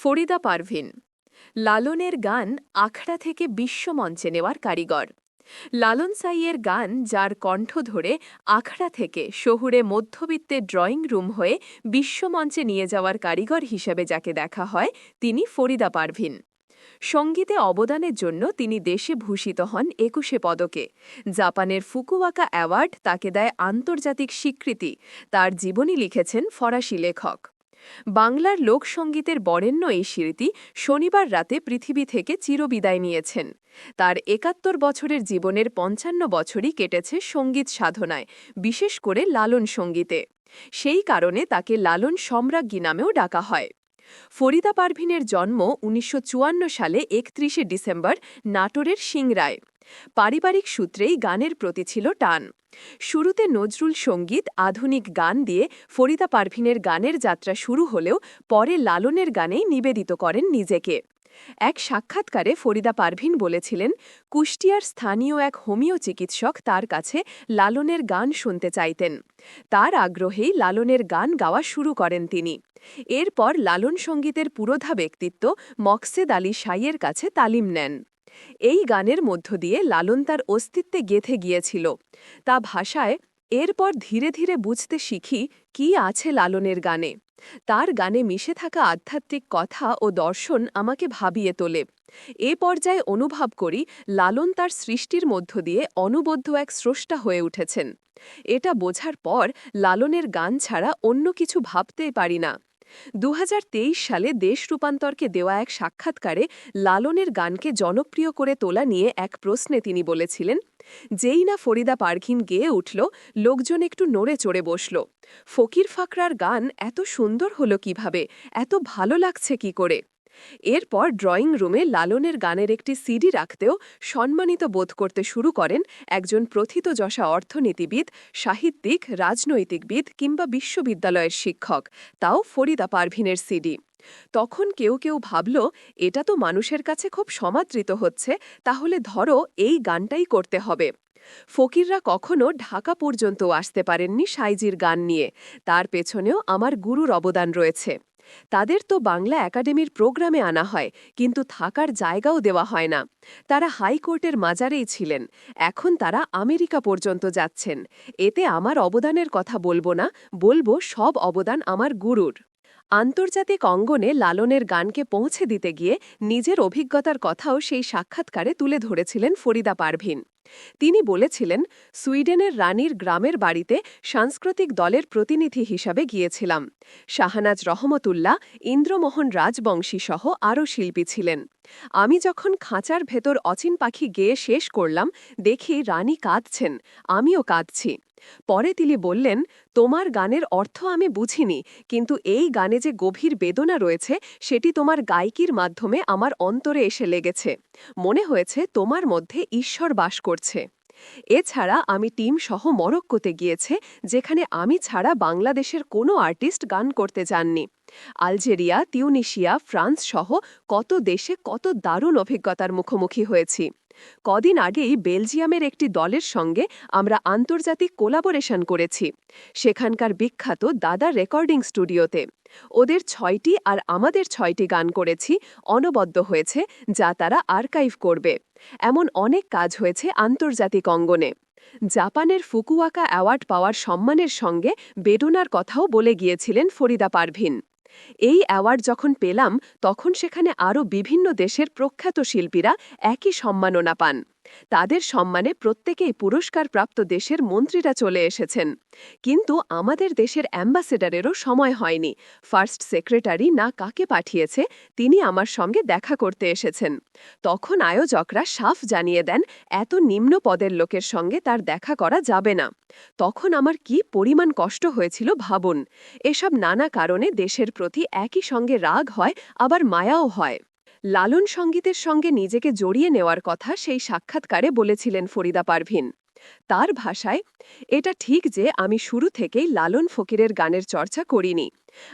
ফরিদা পারভিন। লালনের গান আখড়া থেকে বিশ্বমঞ্চে নেওয়ার কারিগর। লালন সাইয়ের গান, যার কণ্ঠ ধরে আখড়া থেকে শহুরে মধ্যবিত্তের ড্রয়িং রুম হয়ে বিশ্বমঞ্চে নিয়ে যাওয়ার কারিগর হিসেবে যাকে দেখা হয়, তিনি ফরিদা পারভিন। সঙ্গীতে অবদানের জন্য তিনি দেশে ভূষিত হন একুশে পদকে। জাপানের ফুকুওয়াকা অ্যাওয়ার্ড তাকে দেয় আন্তর্জাতিক স্বীকৃতি। তার জীবনী লিখেছেন ফরাসি লেখক। বাংলার লোকসঙ্গীতের বরেণ্য এই স্মৃতি শনিবার রাতে পৃথিবী থেকে চিরবিদায় নিয়েছেন। তার একাত্তর বছরের জীবনের পঞ্চান্ন বছরই কেটেছে সংগীত সাধনায়, বিশেষ করে লালন সঙ্গীতে। সেই কারণে তাকে লালন সম্রাজ্ঞী নামেও ডাকা হয়। ফরিদা পারভিনের জন্ম উনিশশো চুয়ান্ন সালে একত্রিশে ডিসেম্বর, নাটোরের সিংরায়। পারিবারিক সূত্রেই গানের প্রতি ছিল টান। শুরুতে নজরুল সংগীত, আধুনিক গান দিয়ে ফরিদা পারভিনের গানের যাত্রা শুরু হলেও পরে লালনের গানেই নিবেদিত করেন নিজেকে। এক সাক্ষাৎকারে ফরিদা পারভিন বলেছিলেন, কুষ্টিয়ার স্থানীয় এক হোমিও চিকিৎসক তার কাছে লালনের গান শুনতে চাইতেন। তার আগ্রহেই লালনের গান গাওয়া শুরু করেন তিনি। এরপর লালন সঙ্গীতের পুরোধা ব্যক্তিত্ব মকসেদ আলী সাইয়ের কাছে তালিম নেন। এই গানের মধ্য দিয়ে লালন তার অস্তিত্বে গেথে গিয়েছিল। তা ভাষায় এরপর ধীরে ধীরে বুঝতে শিখি কি আছে লালনের গানে। তার গানে মিশে থাকা আধ্যাত্মিক কথা ও দর্শন আমাকে ভাবিয়ে তোলে। এ পর্যায়ে অনুভব করি লালন তার সৃষ্টির মধ্য দিয়ে অনবদ্য এক স্রষ্টা হয়ে উঠেছেন। এটা বোঝার পর লালনের গান ছাড়া অন্য কিছু ভাবতেই পারি না। দু হাজার তেইশ সালে দেশ রূপান্তরকে দেওয়া এক সাক্ষাৎকারে লালনের গানকে জনপ্রিয় করে তোলা নিয়ে এক প্রশ্নে তিনি বলেছিলেন, যেই না ফরিদা পারঘিন গেয়ে উঠল, লোকজন একটু নড়ে চড়ে বসল। ফকির ফাকরার গান এত সুন্দর হলো কীভাবে? এত ভালো লাগছে কি করে? এরপর ড্রয়িং রুমে লালনের গানের একটি সিডি রাখতেও সম্মানিত বোধ করতে শুরু করেন একজন প্রথিতযশা অর্থনীতিবিদ, সাহিত্যিক, রাজনৈতিকবিদ কিংবা বিশ্ববিদ্যালয়ের শিক্ষক, তাও ফরিদা পারভিনের সিডি। তখন কেউ কেউ ভাবল, এটা তো মানুষের কাছে খুব সমাদৃত হচ্ছে, তাহলে ধরো এই গানটাই করতে হবে। ফকিররা কখনো ঢাকা পর্যন্ত আসতে পারেননি সাইজির গান নিয়ে। তার পেছনেও আমার গুরুর অবদান রয়েছে। তাদের তো বাংলা একাডেমির প্রোগ্রামে আনা হয়, কিন্তু থাকার জায়গাও দেওয়া হয় না। তারা হাইকোর্টের মাজারেই ছিলেন। এখন তারা আমেরিকা পর্যন্ত যাচ্ছেন। এতে আমার অবদানের কথা বলব না, বলব সব অবদান আমার গুরুর। আন্তর্জাতিক অঙ্গনে লালনের গানকে পৌঁছে দিতে গিয়ে নিজের অভিজ্ঞতার কথাও সেই সাক্ষাৎকারে তুলে ধরেছিলেন ফরিদা পারভিন। তিনি বলেছিলেন, সুইডেনের রানীর গ্রামের বাড়িতে সাংস্কৃতিক দলের প্রতিনিধি হিসাবে গিয়েছিলাম। শাহানাজ রহমতুল্লাহ, ইন্দ্রমোহন রাজবংশী সহ আরও শিল্পী ছিলেন। আমি যখন খাঁচার ভেতর অচিন পাখি গেয়ে শেষ করলাম, দেখি রানী কাঁদছেন, আমিও কাঁদছি। পরে তিনি বললেন, তোমার গানের অর্থ আমি বুঝিনি, কিন্তু এই গানে যে গভীর বেদনা রয়েছে, সেটি তোমার গায়কির মাধ্যমে আমার অন্তরে এসে লেগেছে। মনে হয়েছে তোমার মধ্যে ঈশ্বর বাস করছে। এছাড়া আমি টিম সহ মরক্কোতে গিয়েছে, যেখানে আমি ছাড়া বাংলাদেশের কোনো আর্টিস্ট গান করতে যাননি। আলজেরিয়া, তিউনিশিয়া, ফ্রান্স সহ কত দেশে কত দারুণ অভিজ্ঞতার মুখোমুখি হয়েছি। কদিন আগেই বেলজিয়ামের একটি দলের সঙ্গে আমরা আন্তর্জাতিক কোলাবোরেশন করেছি। সেখানকার বিখ্যাত দাদা রেকর্ডিং স্টুডিওতে। ওদের ছয়টি আর আমাদের ছয়টি গান করেছি, অনবদ্য হয়েছে, যা তারা আর্কাইভ করবে। এমন অনেক কাজ হয়েছে আন্তর্জাতিক অঙ্গনে। জাপানের ফুকুয়াকা অ্যাওয়ার্ড পাওয়ার সম্মানের সঙ্গে বেডোনার কথাও বলে গিয়েছিলেন ফরিদা পারভিন। এই অ্যাওয়ার্ড যখন পেলাম তখন সেখানে আরও বিভিন্ন দেশের প্রখ্যাত শিল্পীরা একই সম্মাননা পান। তাদের সম্মানে প্রত্যেকেই পুরস্কারপ্রাপ্ত দেশের মন্ত্রীরা চলে এসেছেন। কিন্তু আমাদের দেশের অ্যাম্বাসেডারেরও সময় হয়নি। ফার্স্ট সেক্রেটারি না কাকে পাঠিয়েছে, তিনি আমার সঙ্গে দেখা করতে এসেছেন। তখন আয়োজকরা সাফ জানিয়ে দেন, এত নিম্ন পদের লোকের সঙ্গে তার দেখা করা যাবে না। তখন আমার কি পরিমাণ কষ্ট হয়েছিল ভাবুন। এসব নানা কারণে দেশের প্রতি একই সঙ্গে রাগ হয়, আবার মায়াও হয়। লালন সঙ্গীতের সঙ্গে নিজেকে জড়িয়ে নেওয়ার কথা সেই সাক্ষাৎকারে বলেছিলেন ফরিদা পারভিন। তার ভাষায়, এটা ঠিক যে আমি শুরু থেকেই লালন ফকিরের গানের চর্চা করিনি।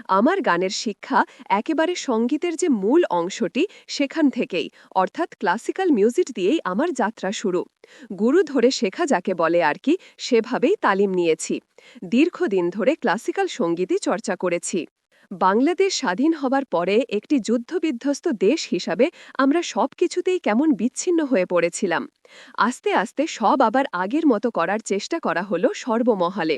আমার গানের শিক্ষা একেবারে সঙ্গীতের যে মূল অংশটি সেখান থেকেই, অর্থাৎ ক্লাসিক্যাল মিউজিক দিয়েই আমার যাত্রা শুরু। গুরু ধরে শেখা যাকে বলে আর কি, সেভাবেই তালিম নিয়েছি। দীর্ঘদিন ধরে ক্লাসিক্যাল সঙ্গীতই চর্চা করেছি। বাংলাদেশ স্বাধীন হবার পরে একটি যুদ্ধবিধ্বস্ত দেশ হিসাবে আমরা সব কিছুতেই কেমন বিচ্ছিন্ন হয়ে পড়েছিলাম। আস্তে আস্তে সব আবার আগের মতো করার চেষ্টা করা হলো সর্বমহলে।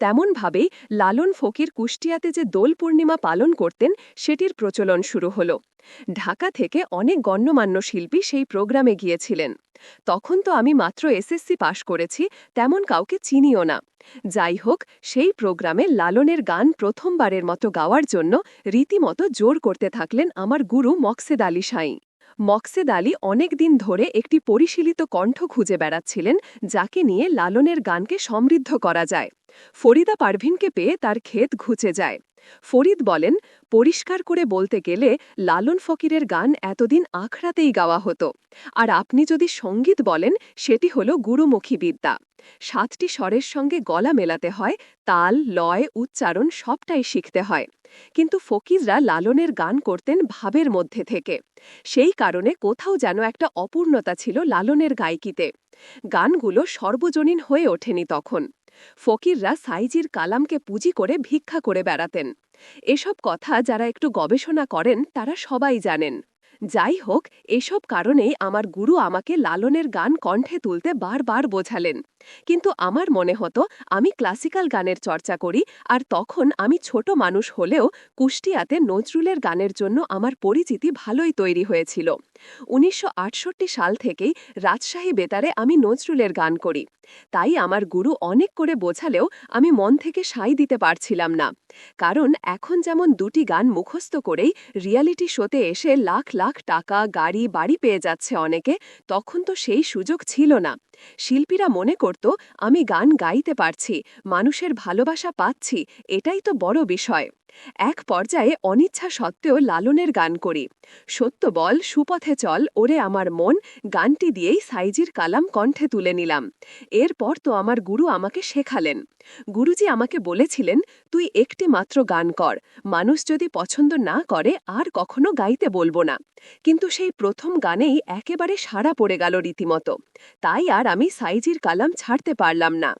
তেমনভাবেই লালন ফকির কুষ্টিয়াতে যে দোল পূর্ণিমা পালন করতেন, সেটির প্রচলন শুরু হলো। ঢাকা থেকে অনেক গণ্যমান্য শিল্পী সেই প্রোগ্রামে গিয়েছিলেন। তখন তো আমি মাত্র এসএসসি পাশ করেছি, তেমন কাউকে চিনিও না। যাই হোক, সেই প্রোগ্রামে লালনের গান প্রথমবারের মতো গাওয়ার জন্য রীতিমতো জোর করতে থাকলেন আমার গুরু মকসেদ আলী সাঁই। মকসেদ আলী অনেক দিন ধরে একটি পরিশীলিত কণ্ঠ খুঁজে বেড়াচ্ছিলেন, যাকে নিয়ে লালনের গানকে সমৃদ্ধ করা যায়। ফরিদা পারভিনকে পেয়ে তার ক্ষেত ঘুচে যায়। ফরিদ বলেন, পরিষ্কার করে বলতে গেলে লালন ফকিরের গান এতদিন আখড়াতেই গাওয়া হতো। আর আপনি যদি সংগীত বলেন, সেটি হল গুরুমুখী বিদ্যা। সাতটি স্বরের সঙ্গে গলা মেলাতে হয়, তাল, লয়, উচ্চারণ সবটাই শিখতে হয়। কিন্তু ফকিররা লালনের গান করতেন ভাবের মধ্যে থেকে। সেই কারণে কোথাও যেন একটা অপূর্ণতা ছিল লালনের গায়কিতে। গানগুলো সর্বজনীন হয়ে ওঠেনি তখন। ফকিররা সাইজির কালামকে পুঁজি করে ভিক্ষা করে বেড়াতেন। এসব কথা যারা একটু গবেষণা করেন, তারা সবাই জানেন। যাই হোক, এসব কারণেই আমার গুরু আমাকে লালনের গান কণ্ঠে তুলতে বারবার বোঝালেন। কিন্তু আমার মনে হতো, আমি ক্লাসিক্যাল গানের চর্চা করি আর তখন আমি ছোট মানুষ হলেও কুষ্টিয়াতে নজরুলের গানের জন্য আমার পরিচিতি ভালোই তৈরি হয়েছিল। উনিশশো আটষট্টি সাল থেকেই রাজশাহী বেতারে আমি নজরুলের গান করি। তাই আমার গুরু অনেক করে বোঝালেও আমি মন থেকে সাই দিতে পারছিলাম না। কারণ এখন যেমন দুটি গান মুখস্থ করেই রিয়ালিটি শোতে এসে লাখ লাখ টাকা গাড়ি, বাড়ি পেয়ে যাচ্ছে অনেকে, তখন তো সেই সুযোগ ছিল না। শিল্পীরা মনে করত, আমি গান গাইতে পারছি, মানুষের ভালোবাসা পাচ্ছি, এটাই তো বড় বিষয়। এক পর্যায়ে অনিচ্ছা সত্ত্বেও লালনের গান করি। সত্য বল, সুপথে চল, ওরে আমার মন, গানটি দিয়েই সাইজির কালাম কণ্ঠে তুলে নিলাম। এরপর তো আমার গুরু আমাকে শেখালেন। গুরুজি আমাকে বলেছিলেন, তুই একটি মাত্র গান কর। মানুষ যদি পছন্দ না করে, আর কখনো গাইতে বলব না। কিন্তু সেই প্রথম গানেই একেবারে সাড়া পড়ে গেল রীতিমতো। তাই আর আমি সাইজির কালাম ছাড়তে পারলাম না।